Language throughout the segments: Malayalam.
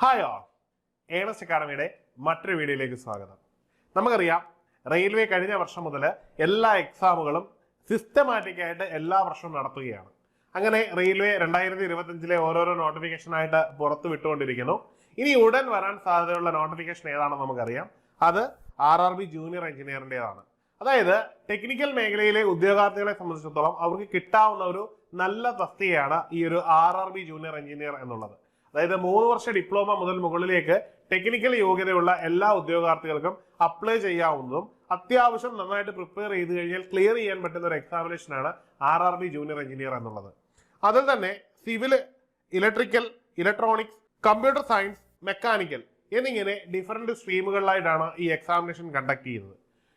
ഹായ് ഓൾ ഏണസ് അക്കാഡമിയുടെ മറ്റൊരു വീഡിയോയിലേക്ക് സ്വാഗതം. നമുക്കറിയാം റെയിൽവേ കഴിഞ്ഞ വർഷം മുതൽ എല്ലാ എക്സാമുകളും സിസ്റ്റമാറ്റിക് ആയിട്ട് എല്ലാ വർഷവും നടത്തുകയാണ്. അങ്ങനെ റെയിൽവേ രണ്ടായിരത്തി ഇരുപത്തഞ്ചിലെ ഓരോരോ നോട്ടിഫിക്കേഷനായിട്ട് പുറത്തു വിട്ടുകൊണ്ടിരിക്കുന്നു. ഇനി ഉടൻ വരാൻ സാധ്യതയുള്ള നോട്ടിഫിക്കേഷൻ ഏതാണെന്ന് നമുക്കറിയാം. അത് ആർ ആർ ബി ജൂനിയർ എഞ്ചിനീയറിന്റെതാണ് അതായത് ടെക്നിക്കൽ മേഖലയിലെ ഉദ്യോഗാർത്ഥികളെ സംബന്ധിച്ചിടത്തോളം അവർക്ക് കിട്ടാവുന്ന ഒരു നല്ല തസ്തികയാണ് ഈ ഒരു R R B junior engineer എന്നുള്ളത്. അതായത് മൂന്ന് വർഷ ഡിപ്ലോമ മുതൽ മുകളിലേക്ക് ടെക്നിക്കൽ യോഗ്യതയുള്ള എല്ലാ ഉദ്യോഗാർത്ഥികൾക്കും അപ്ലൈ ചെയ്യാവുന്നതും അത്യാവശ്യം നന്നായിട്ട് പ്രിപ്പയർ ചെയ്ത് കഴിഞ്ഞാൽ ക്ലിയർ ചെയ്യാൻ പറ്റുന്ന ഒരു എക്സാമിനേഷനാണ് R R B junior engineer എന്നുള്ളത്. അതിൽ തന്നെ civil electrical electronics computer science mechanical എന്നിങ്ങനെ ഡിഫറെന്റ് സ്ട്രീമുകളിലായിട്ടാണ് ഈ എക്സാമിനേഷൻ കണ്ടക്ട് ചെയ്യുന്നത്.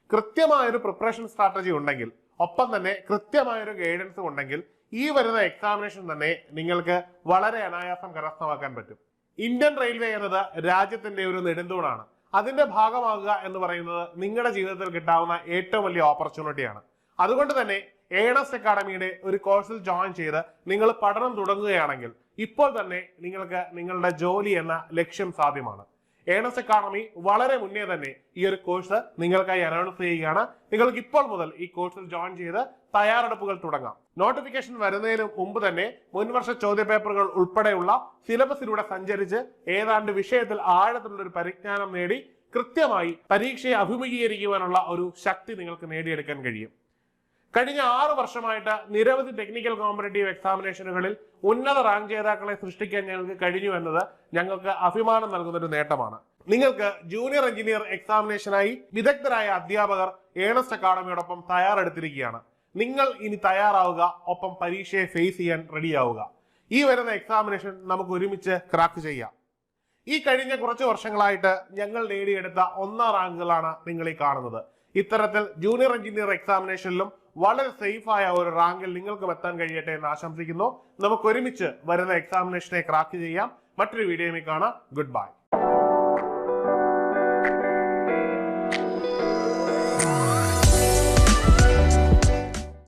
കൃത്യമായൊരു പ്രിപ്പറേഷൻ സ്ട്രാറ്റജി ഉണ്ടെങ്കിൽ ഒപ്പം തന്നെ കൃത്യമായൊരു ഗൈഡൻസ് ഉണ്ടെങ്കിൽ ഈ വരുന്ന എക്സാമിനേഷൻ തന്നെ നിങ്ങൾക്ക് വളരെ അനായാസം കരസ്ഥമാക്കാൻ പറ്റും. ഇന്ത്യൻ റെയിൽവേ എന്നത് രാജ്യത്തിന്റെ ഒരു നെടുന്തൂണാണ് അതിന്റെ ഭാഗമാകുക എന്ന് പറയുന്നത് നിങ്ങളുടെ ജീവിതത്തിൽ കിട്ടാവുന്ന ഏറ്റവും വലിയ ഓപ്പർച്യൂണിറ്റിയാണ് അതുകൊണ്ട് തന്നെ ഏണസ് അക്കാഡമിയുടെ ഒരു കോഴ്സിൽ ജോയിൻ ചെയ്ത് നിങ്ങൾ പഠനം തുടങ്ങുകയാണെങ്കിൽ ഇപ്പോൾ തന്നെ നിങ്ങൾക്ക് നിങ്ങളുടെ ജോലി എന്ന ലക്ഷ്യം സാധ്യമാണ്. ഏണസ് എക്കോണമി വളരെ മുന്നേ തന്നെ ഈ ഒരു കോഴ്സ് നിങ്ങൾക്കായി അനൗൺസ് ചെയ്യുകയാണ്. നിങ്ങൾക്ക് ഇപ്പോൾ മുതൽ ഈ കോഴ്സിൽ ജോയിൻ ചെയ്ത് തയ്യാറെടുപ്പുകൾ തുടങ്ങാം. നോട്ടിഫിക്കേഷൻ വരുന്നതിന് മുമ്പ് തന്നെ മുൻവർഷ ചോദ്യപേപ്പറുകൾ ഉൾപ്പെടെയുള്ള സിലബസിലൂടെ സഞ്ചരിച്ച് ഏതാണ്ട് വിഷയത്തിൽ ആഴത്തിലുള്ള ഒരു പരിജ്ഞാനം നേടി കൃത്യമായി പരീക്ഷയെ അഭിമുഖീകരിക്കുവാനുള്ള ഒരു ശക്തി നിങ്ങൾക്ക് നേടിയെടുക്കാൻ കഴിയും. കഴിഞ്ഞ ആറു വർഷമായിട്ട് നിരവധി ടെക്നിക്കൽ കോമ്പറ്റേറ്റീവ് എക്സാമിനേഷനുകളിൽ ഉന്നത റാങ്ക് ജേതാക്കളെ സൃഷ്ടിക്കാൻ ഞങ്ങൾക്ക് കഴിഞ്ഞു എന്നത് ഞങ്ങൾക്ക് അഭിമാനം നൽകുന്ന ഒരു നേട്ടമാണ്. നിങ്ങൾക്ക് ജൂനിയർ എഞ്ചിനീയർ എക്സാമിനേഷനായി വിദഗ്ധരായ അധ്യാപകർ ഏണസ്റ്റ് അക്കാഡമിയോടൊപ്പം തയ്യാറെടുത്തിരിക്കുകയാണ്. നിങ്ങൾ ഇനി തയ്യാറാവുക ഒപ്പം പരീക്ഷയെ ഫേസ് ചെയ്യാൻ റെഡിയാവുക ഈ വരുന്ന എക്സാമിനേഷൻ നമുക്ക് ഒരുമിച്ച് ക്രാക്ക് ചെയ്യാം. ഈ കഴിഞ്ഞ കുറച്ച് വർഷങ്ങളായിട്ട് ഞങ്ങൾ നേടിയെടുത്ത ഒന്നാം റാങ്കുകളാണ് നിങ്ങൾ ഈ കാണുന്നത്. ഇത്തരത്തിൽ ജൂനിയർ എഞ്ചിനീയർ എക്സാമിനേഷനിലും വളരെ സേഫ് ആയ ഒരു റാങ്കിൽ നിങ്ങൾക്കും എത്താൻ കഴിയട്ടെ എന്ന് ആശംസിക്കുന്നു. നമുക്ക് ഒരുമിച്ച് വരുന്ന എക്സാമിനേഷനെ ക്രാക്ക് ചെയ്യാം. മറ്റൊരു വീഡിയോയിൽ കാണാം. Good bye